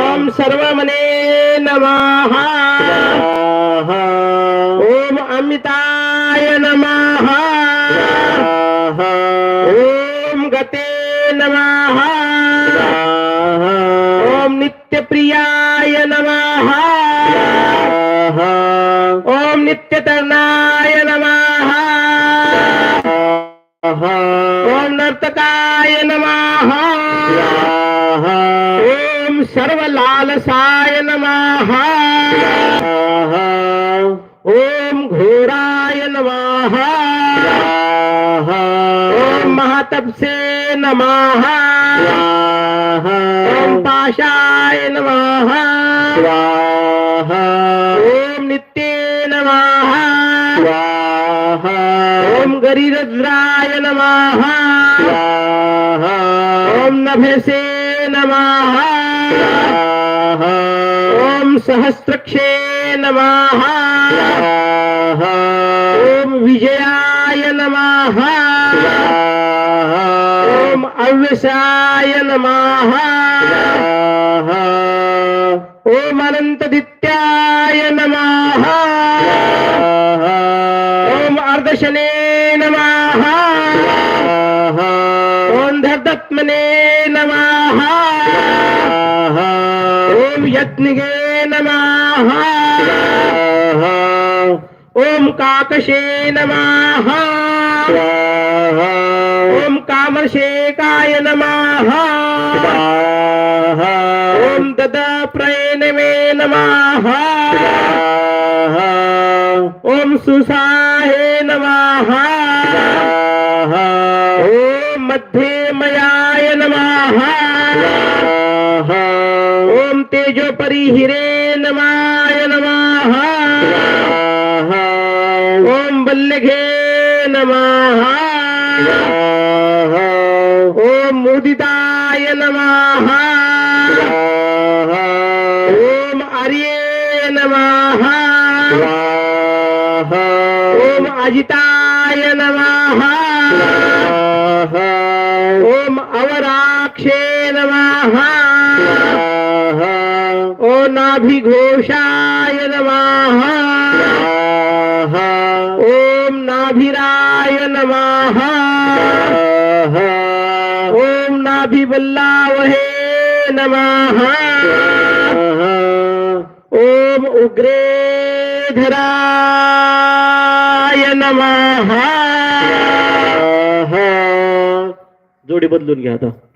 ओम सर्वमने नमः। ओम अमिताय नमः। ओम गते नमः। ओम नित्य प्रियाय नमः। ओम नित्य तरणाय नमः। ओम नर्तकाय नमः। सर्वलालसाय नमः। ॐ घोराय नमः। ॐ महातपसे नमः। ॐ पाशाय नमः। ॐ नित्ये नमः। ॐ गरिरद्राय नमः। ॐ नभसे नमः। स्वाहा ॐ सहस्रक्षे नमः स्वाहा ॐ विजयाय नमः स्वाहा ॐ अव्यसाय नमः स्वाहा ॐ अनन्तदित्याय नमः स्वाहा ॐ अर्धशने नमः स्वाहा ॐ धर्दत्मने नमः। नमः ॐ काकशे नमः। ॐ कामर्षेकाय नमः। ॐ ददप्रयणमे नमः ॐ सुसाहे नमः। स्वाहा ॐ मध्यमयाय नमः। ॐ तेजोपरिहिरे नमाय नमः। ॐ बल्लघे नमः। ॐ मुदिताय नमः। ओम आर्ये नमः। ॐ अजिताय नमः। ॐ अवराक्षे नमः। नाभिघोषाय नमः। ॐ नाभिराय नमः। ॐ नाभिबल्लावहे नमः। ॐ उग्रेधराय नमः। जोडी बदलून घ्या आता।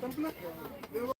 संपलं